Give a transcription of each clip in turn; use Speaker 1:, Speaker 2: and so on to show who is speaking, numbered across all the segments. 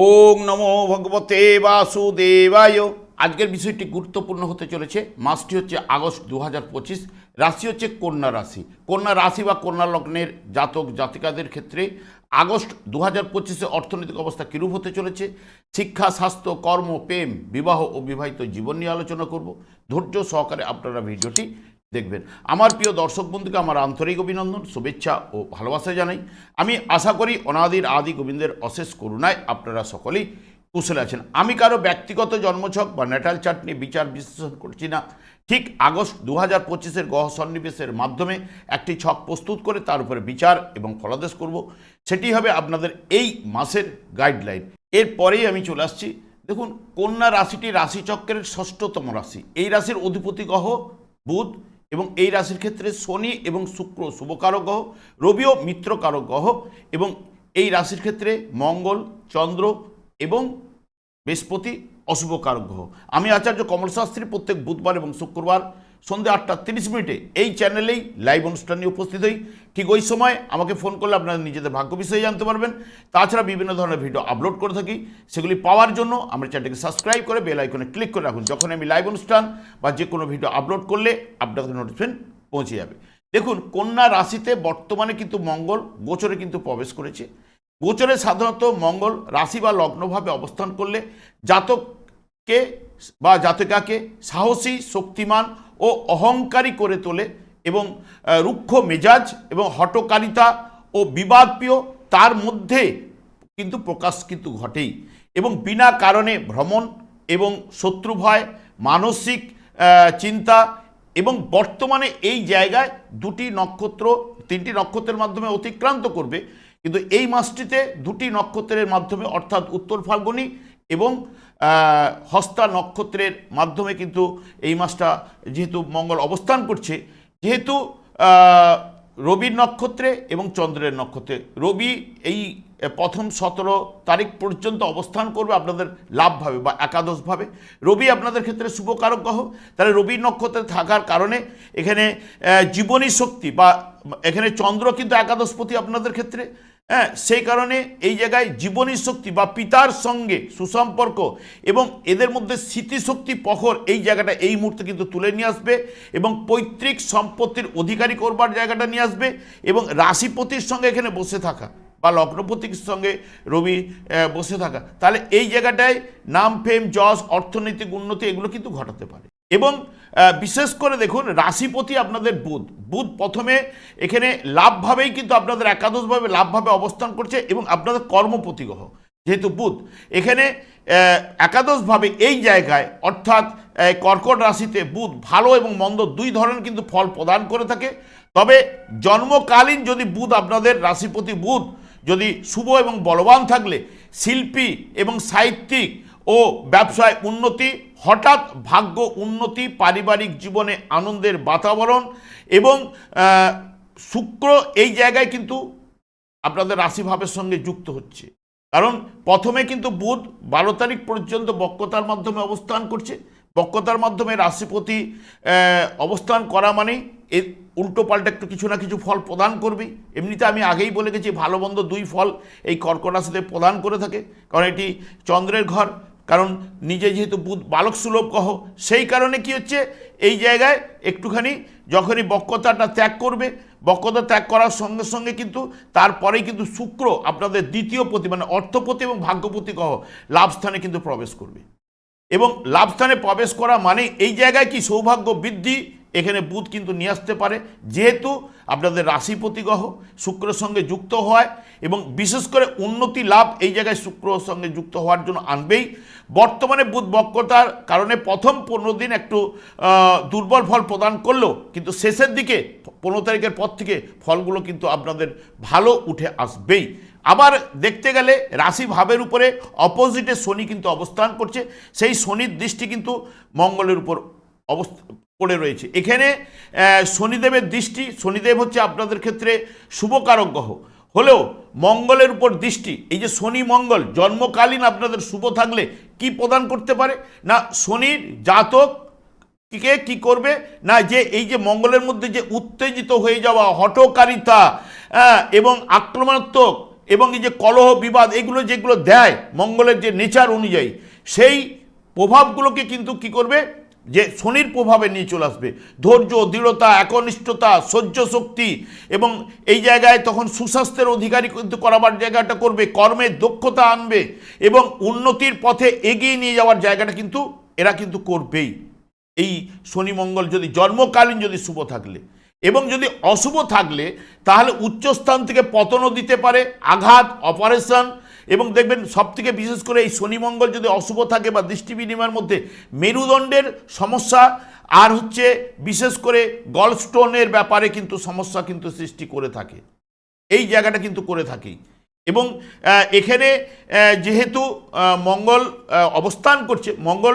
Speaker 1: ওং নমো ভগবতে বাসুদেবায়। আজকের বিষয়টি গুরুত্বপূর্ণ হতে চলেছে। মাসটি হচ্ছে আগস্ট দু হাজার পঁচিশ। রাশি হচ্ছে কন্যা রাশি। কন্যা রাশি বা কন্যা লগ্নের জাতক জাতিকাদের ক্ষেত্রে আগস্ট দু হাজার পঁচিশে অর্থনৈতিক অবস্থা কীরূপ হতে চলেছে? শিক্ষা, স্বাস্থ্য, কর্ম, প্রেম, বিবাহ ও বিবাহিত জীবন নিয়ে আলোচনা করব। ধৈর্য সহকারে আপনারা ভিডিওটি দেখবেন। আমার প্রিয় দর্শক বন্ধুকে আমার আন্তরিক অভিনন্দন, শুভেচ্ছা ও ভালোবাসা জানাই। আমি আশা করি অনাদির আদি গোবিন্দের অশেষ করুণায় আপনারা সকলেই কুশলে আছেন। আমি কারও ব্যক্তিগত জন্মছক বা ন্যাটাল চার্ট নিয়ে বিচার বিশ্লেষণ করছি না। ঠিক আগস্ট দু হাজার পঁচিশের গহ সন্নিবেশের মাধ্যমে একটি ছক প্রস্তুত করে তার উপরে বিচার এবং ফলাদেশ করব। সেটি হবে আপনাদের এই মাসের গাইডলাইন। এরপরেই আমি চলে আসছি। দেখুন, কন্যা রাশিটি রাশিচক্রের ষষ্ঠতম রাশি। এই রাশির অধিপতি গ্রহ বুধ। এবং এই রাশির ক্ষেত্রে শনি এবং শুক্র শুভকারক গ্রহ রবিও মিত্রকারক গ্রহ এবং এই রাশির ক্ষেত্রে মঙ্গল, চন্দ্র এবং বৃহস্পতি অশুভকারক গ্রহ। আমি আচার্য কমল শাস্ত্রী প্রত্যেক বুধবার এবং শুক্রবার সন্ধ্যে আটটা তিরিশ মিনিটে এই চ্যানেলেই লাইভ অনুষ্ঠান নিয়ে উপস্থিত হই। ঠিক ওই সময় আমাকে ফোন করলে আপনারা নিজেদের ভাগ্য বিষয়ে জানতে পারবেন। তাছাড়া বিভিন্ন ধরনের ভিডিও আপলোড করে থাকি। সেগুলি পাওয়ার জন্য আমার চ্যানেলকে সাবস্ক্রাইব করে বেল আইকনে ক্লিক করে রাখুন। যখন আমি লাইভ অনুষ্ঠান বা যে কোনো ভিডিও আপলোড করলে আপনাদের নোটিফিকেশন পৌঁছে যাবে। দেখুন, কন্যা রাশিতে বর্তমানে কিন্তু মঙ্গল গোচরে কিন্তু প্রবেশ করেছে। গোচরে সাধারণত মঙ্গল রাশি বা লগ্নভাবে অবস্থান করলে জাতককে বা জাতিকাকে সাহসী, শক্তিমান ও অহংকারী করে তোলে এবং রুক্ষ মেজাজ এবং হটকারিতা ও বিবাদপ্রিয় তার মধ্যে কিন্তু প্রকাশ কিন্তু ঘটেই। এবং বিনা কারণে ভ্রমণ এবং শত্রু ভয় মানসিক চিন্তা এবং বর্তমানে এই জায়গায় দুটি নক্ষত্র, তিনটি নক্ষত্রের মাধ্যমে অতিক্রান্ত করবে। কিন্তু এই মাসটিতে দুটি নক্ষত্রের মাধ্যমে অর্থাৎ উত্তর ফাল্গুনি এবং হস্তা নক্ষত্রের মাধ্যমে কিন্তু এই মাসটা যেহেতু মঙ্গল অবস্থান করছে, যেহেতু রবির নক্ষত্রে এবং চন্দ্রের নক্ষত্রে। রবি এই প্রথম সতেরো তারিখ পর্যন্ত অবস্থান করবে আপনাদের লাভভাবে বা একাদশভাবে। রবি আপনাদের ক্ষেত্রে শুভকারক গ্রহ। তাহলে রবি নক্ষত্রে থাকার কারণে এখানে জীবনী শক্তি বা এখানে চন্দ্র কিন্তু একাদশপতি আপনাদের ক্ষেত্রে। হ্যাঁ সেই কারণে এই জায়গায় জীবনী শক্তি বা পিতার সঙ্গে সুসম্পর্ক এবং এদের মধ্যে স্মৃতিশক্তি প্রখর এই জায়গাটা এই মুহূর্তে কিন্তু তুলে নিয়ে আসবে এবং পৈতৃক সম্পত্তির অধিকারী করবার জায়গাটা নিয়ে আসবে এবং রাশিপতির সঙ্গে এখানে বসে থাকা বা লগ্নপতির সঙ্গে রবি বসে থাকা। তাহলে এই জায়গাটায় নাম, ফেম, যশ, অর্থনৈতিক উন্নতি এগুলো কিন্তু ঘটাতে পারে। এবং বিশেষ করে দেখুন, রাশিপতি আপনাদের বুধ। বুধ প্রথমে এখানে লাভভাবেই কিন্তু আপনাদের একাদশভাবে লাভভাবে অবস্থান করছে এবং আপনাদের কর্মপতি গ্রহ যেহেতু বুধ। এখানে একাদশভাবে এই জায়গায়, অর্থাৎ কর্কট রাশিতে বুধ ভালো এবং মন্দ দুই ধরনের কিন্তু ফল প্রদান করে থাকে। তবে জন্মকালীন যদি বুধ আপনাদের, রাশিপতি বুধ যদি শুভ এবং বলবান থাকলে, শিল্পী এবং সাহিত্যিক ও ব্যবসায় উন্নতি, হঠাৎ ভাগ্য উন্নতি, পারিবারিক জীবনে আনন্দের বাতাবরণ এবং শুক্র এই জায়গায় কিন্তু আপনাদের রাশিভাবের সঙ্গে যুক্ত হচ্ছে। কারণ প্রথমে কিন্তু বুধ বারো তারিখ পর্যন্ত বক্রতার মাধ্যমে অবস্থান করছে। বক্রতার মাধ্যমে রাশিপতি অবস্থান করা মানেই এর উল্টো পাল্টা একটু কিছু না কিছু ফল প্রদান করবেই এমনিতে আমি আগেই বলে গেছি, ভালো মন্দ দুই ফল এই কর্কট রাশিতে প্রদান করে থাকে। কারণ এটি চন্দ্রের ঘর কারণ নিজে যেহেতু বুধ, বালক সুলভ কহ সেই কারণে কি হচ্ছে? এই জায়গায় একটুখানি যখনই বক্রতাটা ত্যাগ করবে, বক্রতা ত্যাগ করার সঙ্গে সঙ্গে কিন্তু তারপরে কিন্তু শুক্র আপনাদের দ্বিতীয় প্রতি মানে অর্থপতি এবং ভাগ্যপতি কহ লাভস্থানে কিন্তু প্রবেশ করবে। এবং লাভস্থানে প্রবেশ করা মানে এই জায়গায় কি সৌভাগ্য বৃদ্ধি এখানে বুধ কিন্তু নিয়ে আসতে পারে। যেহেতু আপনাদের রাশিপতি গ্রহ শুক্রের সঙ্গে যুক্ত হয় এবং বিশেষ করে উন্নতি লাভ এই জায়গায় শুক্রর সঙ্গে যুক্ত হওয়ার জন্য আনবেই। বর্তমানে বুধ বক্রতার কারণে প্রথম পনেরো দিন একটু দুর্বল ফল প্রদান করলেও কিন্তু শেষের দিকে, পনেরো তারিখের পর থেকে ফলগুলো কিন্তু আপনাদের ভালো উঠে আসবেই। আবার দেখতে গেলে রাশি ভাবের উপরে অপোজিটে শনি কিন্তু অবস্থান করছে। সেই শনির দৃষ্টি কিন্তু মঙ্গলের উপর অবস্থা পড়ে রয়েছে। এখানে শনিদেবের দৃষ্টি, শনিদেব হচ্ছে আপনাদের ক্ষেত্রে শুভকারক গ্রহ। হলেও মঙ্গলের উপর দৃষ্টি, এই যে শনি মঙ্গল, জন্মকালীন আপনাদের শুভ থাকলে কি প্রদান করতে পারে? না, শনির জাতক কে কি করবে? না, যে এই যে মঙ্গলের মধ্যে যে উত্তেজিত হয়ে যাওয়া হটকারিতা এবং আক্রমণাত্মক, এবং এই যে কলহ বিবাদ, এগুলো যেগুলো দেয় মঙ্গলের যে নেচার অনুযায়ী, সেই প্রভাবগুলোকে কিন্তু কি করবে? যে শনির প্রভাবে নিয়ে চলে আসবে। ধৈর্য, দৃঢ়তা, একনিষ্ঠতা, সহ্য শক্তি এবং এই জায়গায় তখন সুস্বাস্থ্যের অধিকারী কিন্তু করাবার জায়গাটা করবে, কর্মে দক্ষতা আনবে এবং উন্নতির পথে এগিয়ে নিয়ে যাওয়ার জায়গাটা কিন্তু এরা কিন্তু করবেই। এই শনি মঙ্গল যদি জন্মকালীন যদি শুভ থাকলে এবং যদি অশুভ থাকলে তাহলে উচ্চস্থান থেকে পতনও দিতে পারে, আঘাত, অপারেশন এবং দেখবেন সব থেকে বিশেষ করে এই শনি মঙ্গল যদি অশুভ থাকে বা দৃষ্টি বিনিময়ের মধ্যে, মেরুদণ্ডের সমস্যা আর হচ্ছে বিশেষ করে গলস্টোনের ব্যাপারে কিন্তু সমস্যা কিন্তু সৃষ্টি করে থাকে। এই জায়গাটা কিন্তু করে থাকি। এবং এখানে যেহেতু মঙ্গল অবস্থান করছে, মঙ্গল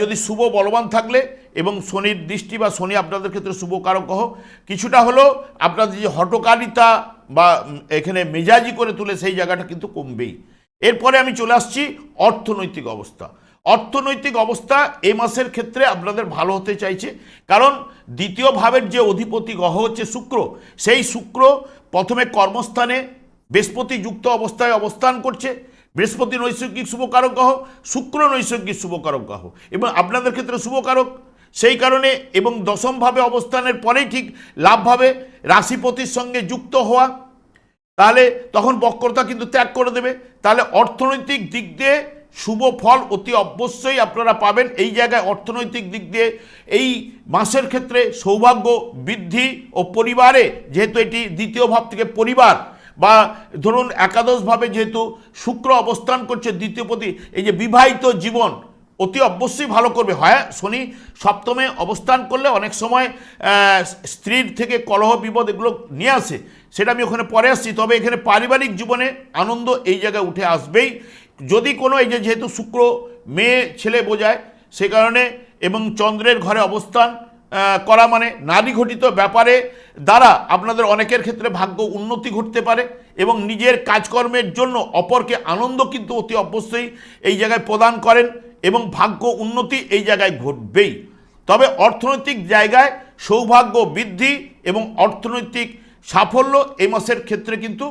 Speaker 1: যদি শুভ বলবান থাকলে এবং শনির দৃষ্টি বা শনি আপনাদের ক্ষেত্রে শুভ কারক কিছুটা হলেও আপনাদের যে হটকারিতা বা এখানে মেজাজি করে তুলে সেই জায়গাটা কিন্তু কমবেই। এরপরে আমি চলে আসছি অর্থনৈতিক অবস্থা। অর্থনৈতিক অবস্থা এই মাসের ক্ষেত্রে আপনাদের ভালো হতে চাইছে। কারণ দ্বিতীয় ভাবের যে অধিপতি গ্রহ হচ্ছে শুক্র, সেই শুক্র প্রথমে কর্মস্থানে বৃহস্পতি যুক্ত অবস্থায় অবস্থান করছে। বৃহস্পতি নৈসর্গিক শুভকারক গ্রহ, শুক্র নৈসর্গিক শুভকারক গ্রহ। এবং আপনাদের ক্ষেত্রে শুভকারক সেই কারণে এবং দশমভাবে অবস্থানের পরেই ঠিক লাভভাবে রাশিপতির সঙ্গে যুক্ত হওয়া, তাহলে তখন বক্রতা কিন্তু ত্যাগ করে দেবে। তাহলে অর্থনৈতিক দিক দিয়ে শুভ ফল অতি অবশ্যই আপনারা পাবেন। এই জায়গায় অর্থনৈতিক দিক দিয়ে এই মাসের ক্ষেত্রে সৌভাগ্য বৃদ্ধি ও পরিবারে, যেহেতু এটি দ্বিতীয় ভাব থেকে পরিবার, বা ধরুন একাদশভাবে যেহেতু শুক্র অবস্থান করছে দ্বিতীয় প্রতি এই যে বিবাহিত জীবন অতি অবশ্যই ভালো করবে। হয় শনি সপ্তমে অবস্থান করলে অনেক সময় স্ত্রীর থেকে কলহ, বিপদ এগুলো নিয়ে আসে। সেটা আমি ওখানে পরে আসছি। তবে এখানে পারিবারিক জীবনে আনন্দ এই জায়গায় উঠে আসবেই। যদি কোনো এই যে যেহেতু শুক্র, মেয়ে, ছেলে বোঝায়, সে কারণে এবং চন্দ্রের ঘরে অবস্থান করা মানে নারী ঘটিত ব্যাপারে দ্বারা আপনাদের অনেকের ক্ষেত্রে ভাগ্য উন্নতি ঘটতে পারে এবং নিজের কাজকর্মের জন্য অপরকে আনন্দ কিন্তু অতি অবশ্যই এই জায়গায় প্রদান করেন এবং ভাগ্য উন্নতি এই জায়গায় ঘটবেই। তবে অর্থনৈতিক জায়গায় সৌভাগ্য বৃদ্ধি এবং অর্থনৈতিক সাফল্য এই মাসের ক্ষেত্রে কিন্তু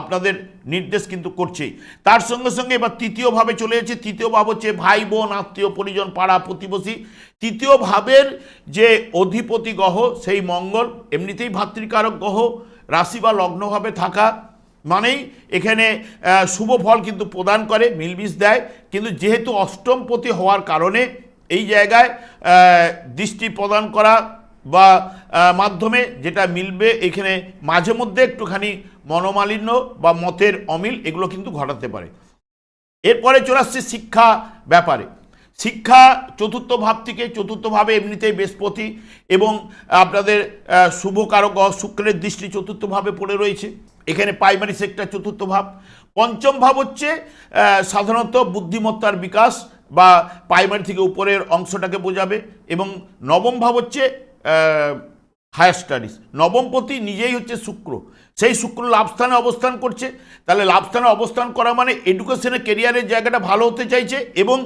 Speaker 1: আপনাদের নির্দেশ কিন্তু করছেই। তার সঙ্গে সঙ্গে এবার তৃতীয়ভাবে চলে যাচ্ছে তৃতীয় ভাব হচ্ছে ভাই, বোন, আত্মীয়, পরিজন, পাড়া, প্রতিবেশী। তৃতীয় ভাবের যে অধিপতি গ্রহ, সেই মঙ্গল, এমনিতেই ভাতৃকারক গ্রহ, রাশি বা লগ্নভাবে থাকা মানেই এখানে শুভ ফল কিন্তু প্রদান করে, মিলবিষ দেয়। কিন্তু যেহেতু অষ্টমপতি হওয়ার কারণে এই জায়গায় দৃষ্টি প্রদান করা বা মাধ্যমে যেটা মিলবে এখানে মাঝে মধ্যে একটুখানি মনোমালিন্য বা মতের অমিল এগুলো কিন্তু ঘটাতে পারে। এরপরে চলে আসছে শিক্ষা ব্যাপারে। শিক্ষা চতুর্থ ভাব থেকে চতুর্থভাবে এমনিতেই বৃহস্পতি এবং আপনাদের আহ, শুভ কারক শুক্রের দৃষ্টি চতুর্থভাবে পড়ে রয়েছে। এখানে প্রাইমারি সেক্টর চতুর্থ ভাব। পঞ্চম ভাব হচ্ছে সাধারণত বুদ্ধিমত্তার বিকাশ বা প্রাইমারি থেকে উপরের অংশটাকে বোঝাবে এবং নবম ভাব হচ্ছে হায়ার স্টাডিজ নবমপতি নিজেই হচ্ছে শুক্র। সেই শুক্র লাভস্থানে অবস্থান করছে। তাহলে লাভস্থানে অবস্থান করা মানে এডুকেশনে কেরিয়ারের জায়গাটা ভালো হতে চাইছে এবং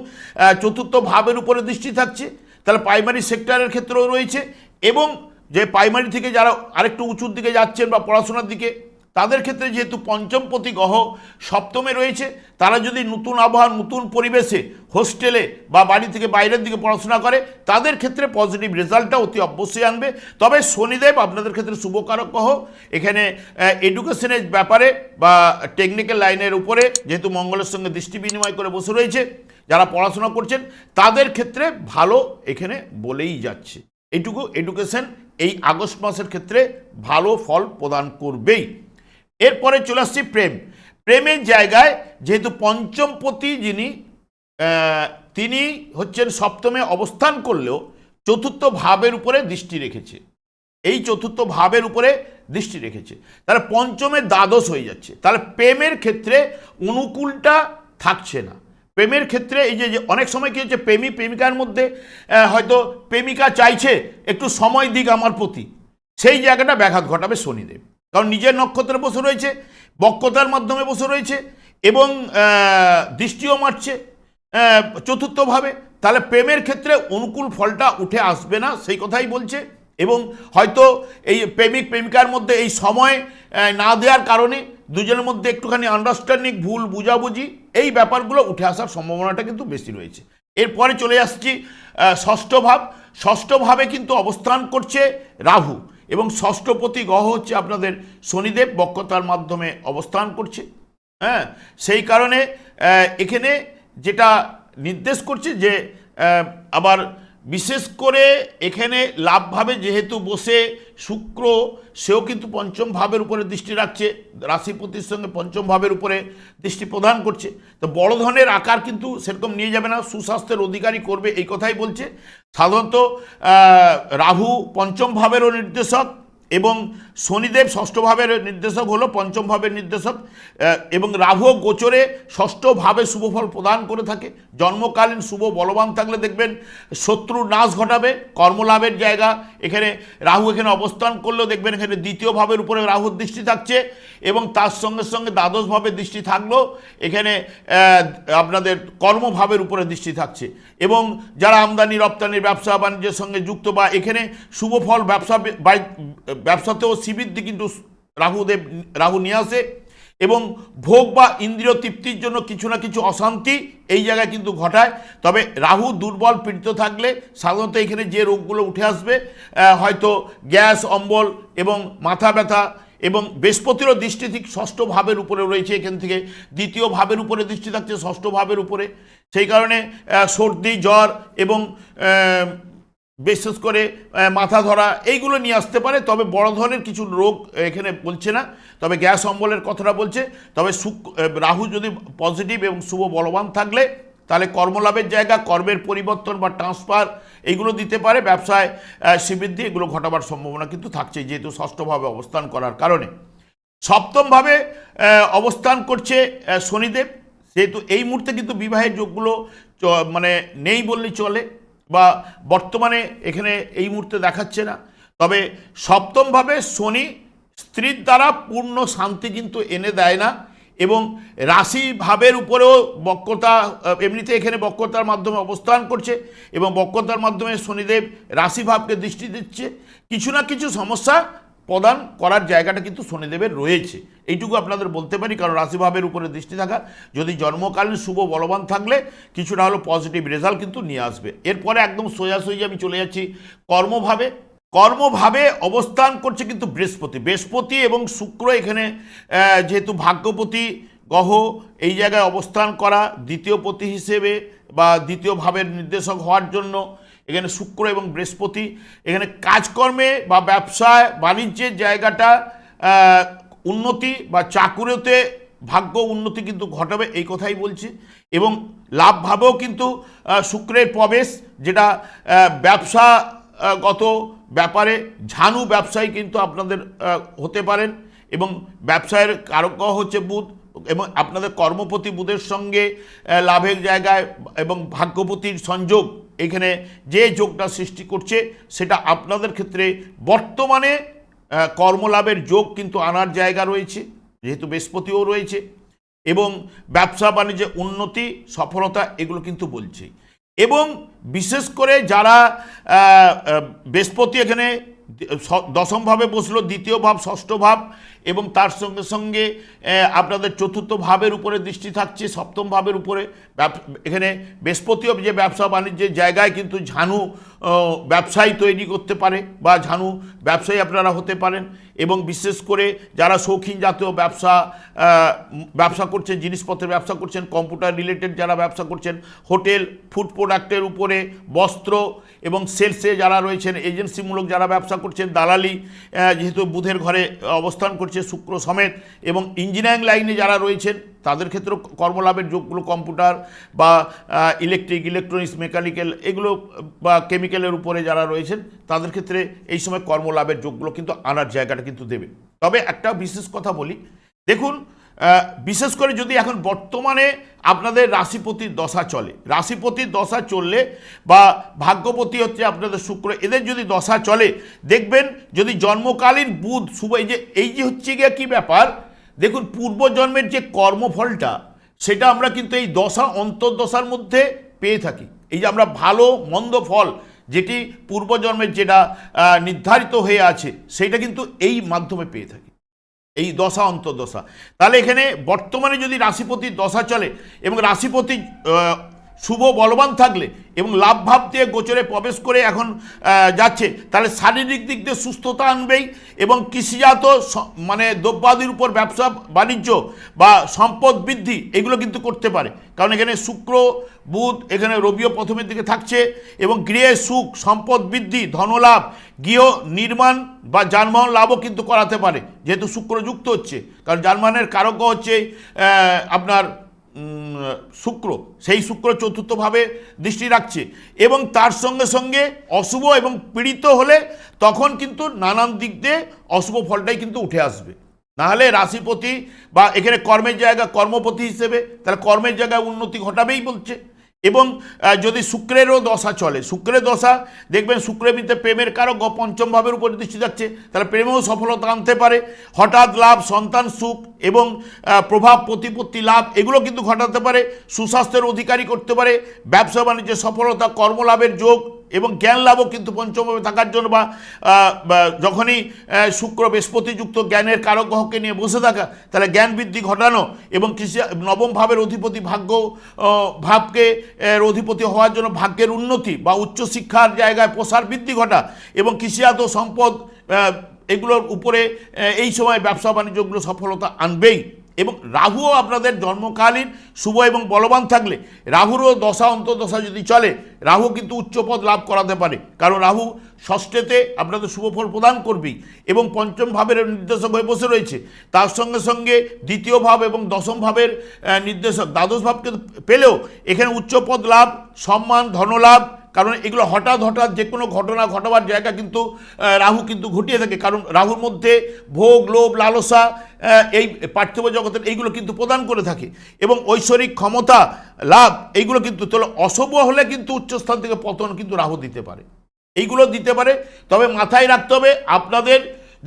Speaker 1: চতুর্থ ভাবের উপরে দৃষ্টি থাকছে। তাহলে প্রাইমারি সেক্টরের ক্ষেত্রেও রয়েছে এবং যে প্রাইমারি থেকে যারা আরেকটু উঁচুর দিকে যাচ্ছেন বা পড়াশোনার দিকে তাদের ক্ষেত্রে যেহেতু পঞ্চম পঞ্চমপতি গ্রহ সপ্তমে রয়েছে, তারা যদি নতুন আবহাওয়া, নতুন পরিবেশে হোস্টেলে বা বাড়ি থেকে বাইরের দিকে পড়াশোনা করে, তাদের ক্ষেত্রে পজিটিভ রেজাল্টটা অতি অবশ্যই আনবে। তবে শনিদেব আপনাদের ক্ষেত্রে শুভকারক গ্রহ। এখানে এডুকেশনের ব্যাপারে বা টেকনিক্যাল লাইনের উপরে যেহেতু মঙ্গলের সঙ্গে দৃষ্টি বিনিময় করে বসে রয়েছে, যারা পড়াশোনা করছেন, তাদের ক্ষেত্রে ভালো এখানে বলেই যাচ্ছে। এটুকু এডুকেশন এই আগস্ট মাসের ক্ষেত্রে ভালো ফল প্রদান করবেই। এরপরে চলে আসছি প্রেম। প্রেমের জায়গায় যেহেতু পঞ্চমপতি যিনি তিনি হচ্ছেন সপ্তমে অবস্থান করলেও চতুর্থ ভাবের উপরে দৃষ্টি রেখেছে। এই চতুর্থ ভাবের উপরে দৃষ্টি রেখেছে। তাহলে পঞ্চমে দ্বাদশ হয়ে যাচ্ছে। তাহলে প্রেমের ক্ষেত্রে অনুকূলটা থাকছে না। প্রেমের ক্ষেত্রে এই যে অনেক সময় কি হচ্ছে, প্রেমী, প্রেমিকার মধ্যে হয়তো প্রেমিকা চাইছে একটু সময় দিক আমার প্রতি। সেই জায়গাটা ব্যাঘাত ঘটাবে শনিদেব। কারণ নিজের নক্ষত্রে বসে রয়েছে, বক্রতার মাধ্যমে বসে রয়েছে এবং দৃষ্টিও মারছে চতুর্থভাবে। তাহলে প্রেমের ক্ষেত্রে অনুকূল ফলটা উঠে আসবে না, সেই কথাই বলছে। এবং হয়তো এই প্রেমিক, প্রেমিকার মধ্যে এই সময় না দেওয়ার কারণে দুজনের মধ্যে একটুখানি আন্ডারস্ট্যান্ডিং ভুল বুঝাবুঝি, এই ব্যাপারগুলো উঠে আসার সম্ভাবনাটা কিন্তু বেশি রয়েছে। এরপরে চলে আসছি ষষ্ঠ ভাব। ষষ্ঠ ভাবে কিন্তু অবস্থান করছে রাহু। এবং ষষ্ঠপতি গ্রহ হচ্ছে আপনাদের শনিদেব বক্ষতার মাধ্যমে অবস্থান করছে। হ্যাঁ সেই কারণে এখানে যেটা নির্দেশ করছে যে আবার বিশেষ করে এখানে লাভভাবে যেহেতু বসে শুক্র, সেও কিন্তু পঞ্চম ভাবের উপরে দৃষ্টি রাখছে, রাশিপতির সঙ্গে পঞ্চম ভাবের উপরে দৃষ্টি প্রদান করছে। তো বড় ধরনের আকার কিন্তু সেরকম নিয়ে যাবে না, সুস্বাস্থ্যের অধিকারী করবে, এই কথাই বলছে। সাধারণত রাহু পঞ্চম ভাবেরও নির্দেশক এবং শনিদেব ষষ্ঠ ভাবের নির্দেশক হলো পঞ্চম ভাবের নির্দেশক এবং রাহু গোচরে ষষ্ঠ ভাবে শুভফল প্রদান করে থাকে। জন্মকালীন শুভ বলবান থাকলে দেখবেন শত্রুর নাশ ঘটাবে, কর্মলাভের জায়গা, এখানে রাহু এখানে অবস্থান করলেও দেখবেন এখানে দ্বিতীয় ভাবের উপরে রাহুর দৃষ্টি থাকছে এবং তার সঙ্গে সঙ্গে দ্বাদশ ভাবের দৃষ্টি থাকলেও এখানে আপনাদের কর্মভাবের উপরে দৃষ্টি থাকছে। এবং যারা আমদানি রপ্তানির ব্যবসা, বাণিজ্যের সঙ্গে যুক্ত বা এখানে শুভ ফল ব্যবসা ব্যবসাতেও শ্রীবৃদ্ধি কিন্তু রাহুদেব রাহু নিয়ে আসে এবং ভোগ বা ইন্দ্রিয় তৃপ্তির জন্য কিছু না কিছু অশান্তি এই জায়গায় কিন্তু ঘটায়। তবে রাহু দুর্বল, পীড়িত থাকলে সাধারণত এখানে যে রোগগুলো উঠে আসবে হয়তো গ্যাস, অম্বল এবং মাথা ব্যথা এবং বৃহস্পতিরও দৃষ্টি ঠিক ষষ্ঠ ভাবের উপরে রয়েছে এখান থেকে। দ্বিতীয় ভাবের উপরে দৃষ্টি থাকছে ষষ্ঠ ভাবের উপরে। সেই কারণে সর্দি, জ্বর এবং বিশেষ করে মাথা ধরা, এইগুলো নিয়ে আসতে পারে। তবে বড় ধরনের কিছু রোগ এখানে বলছে না। তবে গ্যাস অম্বলের কথাটা বলছে। তবে শুক রাহু যদি পজিটিভ এবং শুভ বলবান থাকলে, তাহলে কর্মলাভের জায়গা, কর্মের পরিবর্তন বা ট্রান্সফার এইগুলো দিতে পারে। ব্যবসায় শ্রীবৃদ্ধি, এগুলো ঘটাবার সম্ভাবনা কিন্তু থাকছে যেহেতু ষষ্ঠভাবে অবস্থান করার কারণে। সপ্তমভাবে অবস্থান করছে শনিদেব। সেহেতু এই মুহূর্তে কিন্তু বিবাহের যোগগুলো মানে নেই বললেই চলে। বা বর্তমানে এখানে এই মুহূর্তে দেখাচ্ছে না। তবে সপ্তমভাবে শনি স্ত্রীর দ্বারা পূর্ণ শান্তি কিন্তু এনে দেয় না এবং রাশি ভাবের উপরেও বক্রতা এমনিতে এখানে বক্রতার মাধ্যমে অবস্থান করছে এবং বক্রতার মাধ্যমে শনিদেব রাশিভাবকে দৃষ্টি দিচ্ছে। কিছু না কিছু সমস্যা প্রদান করার জায়গাটা কিন্তু শনিদেবের রয়েছে। এইটুকু আপনাদের বলতে পারি, কারণ রাশিভাবের উপরে দৃষ্টি থাকা, যদি জন্মকালীন শুভ বলবান থাকলে কিছুটা হলো পজিটিভ রেজাল্ট কিন্তু নিয়ে আসবে। এরপরে একদম সোজাসুজি আমি চলে যাচ্ছি, কর্মভাবে। কর্মভাবে অবস্থান করছে কিন্তু বৃহস্পতি। বৃহস্পতি এবং শুক্র এখানে যেহেতু ভাগ্যপতি, গ্রহ, এই জায়গায় অবস্থান করা দ্বিতীয় পতি হিসেবে বা দ্বিতীয় ভাবের নির্দেশক হওয়ার জন্য এখানে শুক্র এবং বৃহস্পতি এখানে কাজকর্মে বা ব্যবসায় বাণিজ্যের জায়গাটা উন্নতি বা চাকুরিতে ভাগ্য উন্নতি কিন্তু ঘটাবে এই কথাই বলছি। এবং লাভভাবেও কিন্তু শুক্রের প্রবেশ যেটা আহ, ব্যবসা আহ, গত ব্যাপারে ঝানু ব্যবসায়ী কিন্তু আপনাদের হতে পারেন। এবং ব্যবসায়ের কারক হচ্ছে বুধ এবং আপনাদের কর্মপতি বুধের সঙ্গে লাভের জায়গায় এবং ভাগ্যপতির সংযোগ এখানে যে যোগটা সৃষ্টি করছে, সেটা আপনাদের ক্ষেত্রে বর্তমানে কর্মলাভের যোগ কিন্তু আনার জায়গা রয়েছে, যেহেতু বৃহস্পতিও রয়েছে এবং ব্যবসা বাণিজ্যে উন্নতি, সফলতা এগুলো কিন্তু বলছে এবং বিশেষ করে যারা বৃহস্পতি এখানে স- দশমভাবে বসল, দ্বিতীয় ভাব, ষষ্ঠ ভাব, এবং তার সঙ্গে সঙ্গে আপনাদের চতুর্থ ভাবের উপরে দৃষ্টি থাকছে, সপ্তম ভাবের উপরে এখানে বৃহস্পতিও যে ব্যবসা বাণিজ্যের জায়গায় কিন্তু ঝানু ব্যবসায়ী তৈরি করতে পারে, বা ঝানু ব্যবসায়ী আপনারা হতে পারেন, এবং বিশেষ করে যারা শৌখিন জাতীয় ব্যবসা ব্যবসা করছেন, জিনিসপত্রের ব্যবসা করছেন, কম্পিউটার রিলেটেড যারা ব্যবসা করছেন, হোটেল, ফুড প্রোডাক্টের উপরে বস্ত্র এবং সেলসে যারা রয়েছেন, এজেন্সিমূলক যারা ব্যবসা করছেন, দালালি যেহেতু বুধের ঘরে অবস্থান করছে শুক্র সমেত, এবং ইঞ্জিনিয়ারিং লাইনে যারা রয়েছেন, তাদের ক্ষেত্রেও কর্মলাভের যোগগুলো কম্পিউটার বা ইলেকট্রিক, ইলেকট্রনিক্স, মেকানিক্যাল, এগুলো বা কেমিক্যালের উপরে যারা রয়েছেন, তাদের ক্ষেত্রে এই সময় কর্মলাভের যোগগুলো কিন্তু আনার জায়গাটা কিন্তু দেবে। তবে একটা বিশেষ কথা বলি, দেখুন বিশেষ করে যদি এখন বর্তমানে আপনাদের রাশিপতির দশা চলে। রাশিপতির দশা চললে বা ভাগ্যপতি হচ্ছে আপনাদের শুক্র, এদের যদি দশা চলে, দেখবেন যদি জন্মকালীন বুধ, শুভ, এই যে এই যে হচ্ছে গিয়ে কী ব্যাপার, দেখুন পূর্বজন্মের যে কর্মফলটা, সেটা আমরা কিন্তু এই দশা, অন্তর্দশার মধ্যে পেয়ে থাকি। এই যে আমরা ভালো, মন্দ ফল যেটি পূর্বজন্মের যেটা নির্ধারিত হয়ে আছে, সেটা কিন্তু এই মাধ্যমে পেয়ে থাকি। এই দশা অন্তর্দশা। তাহলে এখানে বর্তমানে যদি রাশিপতির দশা চলে এবং রাশিপতি শুভ বলবান থাকলে এবং লাভ ভাব দিয়ে গোচরে প্রবেশ করে এখন যাচ্ছে, তাহলে শারীরিক দিক দিয়ে সুস্থতা আনবেই এবং কৃষিজাত মানে দ্রব্যাদির উপর ব্যবসা, বাণিজ্য বা সম্পদ বৃদ্ধি, এগুলো কিন্তু করতে পারে। কারণ এখানে শুক্র, বুধ, এখানে রবিও প্রথমের দিকে থাকছে এবং গৃহে সুখ, সম্পদ বৃদ্ধি, ধনলাভ, গৃহ নির্মাণ বা যানবাহন লাভও কিন্তু করাতে পারে। যেহেতু শুক্র যুক্ত হচ্ছে, কারণ যানবাহনের কারক হচ্ছে আপনার শুক্র, সেই শুক্র চতুর্থভাবে দৃষ্টি রাখছে। এবং তার সঙ্গে সঙ্গে অশুভ এবং পীড়িত হলে তখন কিন্তু নানান দিক দিয়ে অশুভ ফলটাই কিন্তু উঠে আসবে। নাহলে রাশিপতি বা এখানে কর্মের জায়গা কর্মপতি হিসেবে, তাহলে কর্মের জায়গায় উন্নতি ঘটাবেই বলছে। এবং যদি শুক্রেরও দশা চলে, শুক্রের দশা, দেখবেন শুক্রের ভিতরে প্রেমের কারও পঞ্চম ভাবের উপর দৃষ্টি যাচ্ছে, তাহলে প্রেমেও সফলতা আনতে পারে। হঠাৎ লাভ, সন্তান সুখ এবং প্রভাব, প্রতিপত্তি, লাভ, এগুলো কিন্তু ঘটাতে পারে, সুস্বাস্থ্যের অধিকারী করতে পারে ব্যবসা বাণিজ্যের সফলতা, কর্মলাভের যোগ এবং জ্ঞান লাভও কিন্তু পঞ্চমভাবে থাকার জন্য বা যখনই শুক্র বৃহস্পতিযুক্ত জ্ঞানের কারক গ্রহকে নিয়ে বসে থাকা, তাহলে জ্ঞান বৃদ্ধি ঘটানো এবং কৃষি, নবম ভাবের অধিপতি ভাগ্য ভাবকে অধিপতি হওয়ার জন্য ভাগ্যের উন্নতি বা উচ্চশিক্ষার জায়গায় প্রসার বৃদ্ধি ঘটা এবং কৃষিজাত সম্পদ এগুলোর উপরে এই সময় ব্যবসা বাণিজ্যগুলো সফলতা আনবেই। এবং রাহুও আপনাদের জন্মকালীন, শুভ এবং বলবান থাকলে, রাহুরও দশা, অন্তর্দশা যদি চলে, রাহু কিন্তু উচ্চপদ লাভ করাতে পারে। কারণ রাহু ষষ্ঠেতে আপনাদের শুভ ফল প্রদান করবেই এবং পঞ্চম ভাবের নির্দেশক হয়ে বসে রয়েছে। তার সঙ্গে সঙ্গে দ্বিতীয় ভাব এবং দশম ভাবের নির্দেশক, দ্বাদশ ভাবকে পেলেও এখানে উচ্চপদ লাভ, সম্মান, ধনলাভ কারণ এগুলো হঠাৎ হঠাৎ যে কোনো ঘটনা ঘটাবার জায়গা কিন্তু রাহু কিন্তু ঘটিয়ে থাকে। কারণ রাহুর মধ্যে ভোগ, লোভ, লালসা এই পার্থিব জগতের এইগুলো কিন্তু প্রদান করে থাকে। এবং ঐশ্বরিক ক্ষমতা, লাভ, এইগুলো কিন্তু, তাহলে অশুভ হলে কিন্তু উচ্চস্থান থেকে পতন কিন্তু রাহু দিতে পারে। এইগুলো দিতে পারে। তবে মাথায় রাখতে হবে, আপনাদের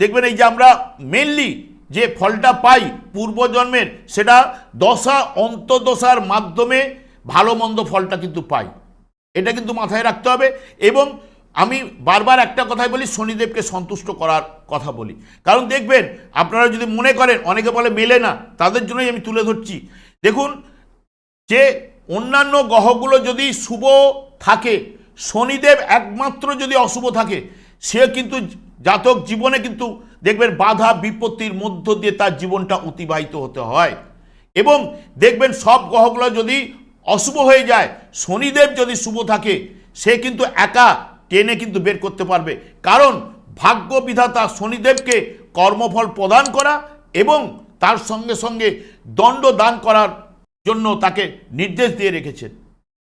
Speaker 1: দেখবেন এই যে আমরা মেনলি যে ফলটা পাই পূর্বজন্মের সেটা দশা অন্তদশার মাধ্যমে ভালো মন্দ ফলটা কিন্তু পাই। এটা কিন্তু মাথায় রাখতে হবে। এবং আমি বারবার একটা কথাই বলি, শনিদেবকে সন্তুষ্ট করার কথা বলি। কারণ দেখবেন, আপনারা যদি মনে করেন, অনেকে বলে মেলে না, তাদের জন্যই আমি তুলে ধরছি। দেখুন, যে অন্যান্য গ্রহগুলো যদি শুভ থাকে, শনিদেব একমাত্র যদি অশুভ থাকে, সে কিন্তু জাতক জীবনে কিন্তু দেখবেন বাধা বিপত্তির মধ্য দিয়ে তার জীবনটা অতিবাহিত হতে হয়। এবং দেখবেন সব গ্রহগুলো যদি অশুভ হয়ে যায়। শনিদেব যদি শুভ থাকে, সে কিন্তু একা টেনে কিন্তু বের করতে পারবে। কারণ ভাগ্য বিধাতা শনিদেবকে কর্মফল প্রদান করা এবং তার সঙ্গে সঙ্গে দণ্ড দান করার জন্য তাকে নির্দেশ দিয়ে রেখেছেন।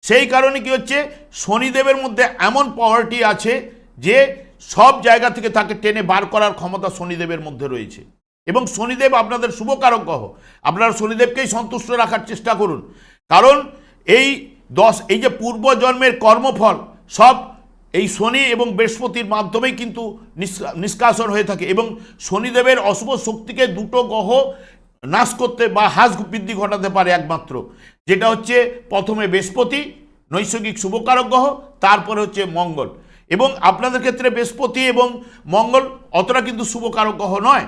Speaker 1: সেই কারণে কি হচ্ছে? শনিদেবের মধ্যে এমন পাওয়ারটি আছে যে সব জায়গা থেকে তাকে টেনে বার করার ক্ষমতা শনিদেবের মধ্যে রয়েছে। এবং শনিদেব আপনাদের শুভকারক গ্রহ। আপনারা শনিদেবকেই সন্তুষ্ট রাখার চেষ্টা করুন। কারণ এই দশ, এই যে পূর্বজন্মের কর্মফল সব এই শনি এবং বৃহস্পতির মাধ্যমেই কিন্তু নিষ্কাশন হয়ে থাকে এবং শনিদেবের অশুভ শক্তিকে দুটো গ্রহ নাশ করতে বা হ্রাস বৃদ্ধি ঘটাতে পারে একমাত্র। যেটা হচ্ছে প্রথমে বৃহস্পতি, নৈসর্গিক শুভকারক গ্রহ, তারপরে হচ্ছে মঙ্গল। এবং আপনাদের ক্ষেত্রে বৃহস্পতি এবং মঙ্গল অতটা কিন্তু শুভকারক গ্রহ নয়।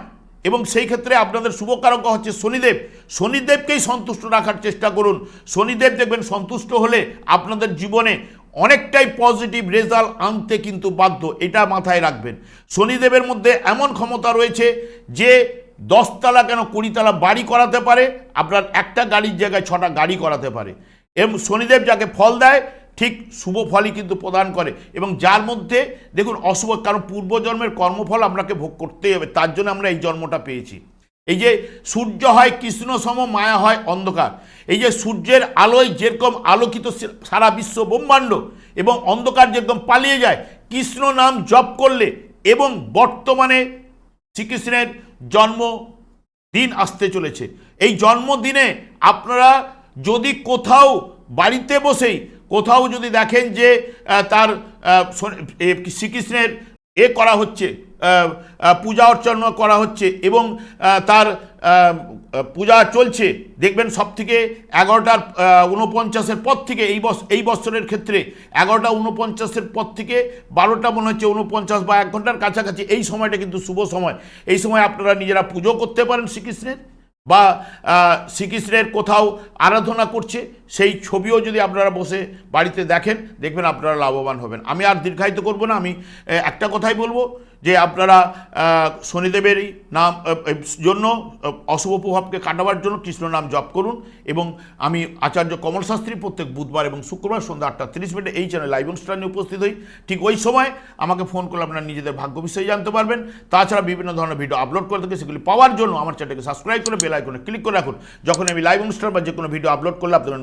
Speaker 1: এবং সেই ক্ষেত্রে আপনাদের শুভকারক হচ্ছে শনিদেব। শনিদেবকেই সন্তুষ্ট রাখার চেষ্টা করুন। শনিদেব দেখবেন সন্তুষ্ট হলে আপনাদের জীবনে অনেকটাই পজিটিভ রেজাল্ট আনতে কিন্তু বাধ্য, এটা মাথায় রাখবেন। শনিদেবের মধ্যে এমন ক্ষমতা রয়েছে যে দশতলা কেন কুড়িতলা বাড়ি করাতে পারে, আপনার একটা গাড়ির জায়গায় ছটা গাড়ি করাতে পারে। এবং শনিদেব যাকে ফল দেয় ঠিক শুভ ফলই কিন্তু প্রদান করে। এবং যার মধ্যে, দেখুন, অশুভ, কারণ পূর্বজন্মের কর্মফল আপনাকে ভোগ করতেই হবে, তার জন্য আমরা এই জন্মটা পেয়েছি। এই যে সূর্য হয়, কৃষ্ণ সম, মায়া হয়, অন্ধকার। এই যে সূর্যের আলোয় যেরকম আলোকিত সারা বিশ্ব ব্রহ্মাণ্ড এবং অন্ধকার যেরকম পালিয়ে যায়, কৃষ্ণ নাম জপ করলে এবং বর্তমানে শ্রীকৃষ্ণের জন্ম দিন আসতে চলেছে। এই জন্মদিনে আপনারা যদি কোথাও বাড়িতে বসেই কোথাও যদি দেখেন যে তার শ্রীকৃষ্ণের এ করা হচ্ছে পূজা অর্চনা করা হচ্ছে এবং তার পূজা চলছে, দেখবেন সব থেকে এগারোটার উনপঞ্চাশের পর থেকে এই বস, এই বছরের ক্ষেত্রে এগারোটা উনপঞ্চাশের পর থেকে বারোটা মনে হচ্ছে উনপঞ্চাশ বা এক ঘণ্টার কাছাকাছি, এই সময়টা কিন্তু শুভ সময়। এই সময় আপনারা নিজেরা পুজো করতে পারেন শ্রীকৃষ্ণের বা শ্রীকৃষ্ণের কোথাও আরাধনা করছে সেই ছবিও যদি আপনারা বসে বাড়িতে দেখেন, দেখবেন আপনারা লাভবান হবেন। আমি আর দীর্ঘায়িত করব না, আমি একটা কথাই বলব যে আপনারা শনিদেবেরই নাম জন্য অশুভ প্রভাবকে কাটাবার জন্য কৃষ্ণ নাম জপ করুন এবং আমি আচার্য কমল শাস্ত্রী প্রত্যেক বুধবার এবং শুক্রবার সন্ধ্যা আটটা তিরিশ মিনিটে এই চ্যানেল লাইভ অনুষ্ঠানে উপস্থিত হই। ঠিক ওই সময় আমাকে ফোন করলে আপনারা নিজেদের ভাগ্য বিষয়ে জানতে পারবেন। তাছাড়া বিভিন্ন ধরনের ভিডিও আপলোড করে থাকে, সেগুলি পাওয়ার জন্য আমার চ্যানেলকে সাবস্ক্রাইব করে বেল আইকনে ক্লিক করে রাখুন। যখন আমি লাইভ অনুষ্ঠান বা যে কোনো ভিডিও আপলোড করলে আপনাদের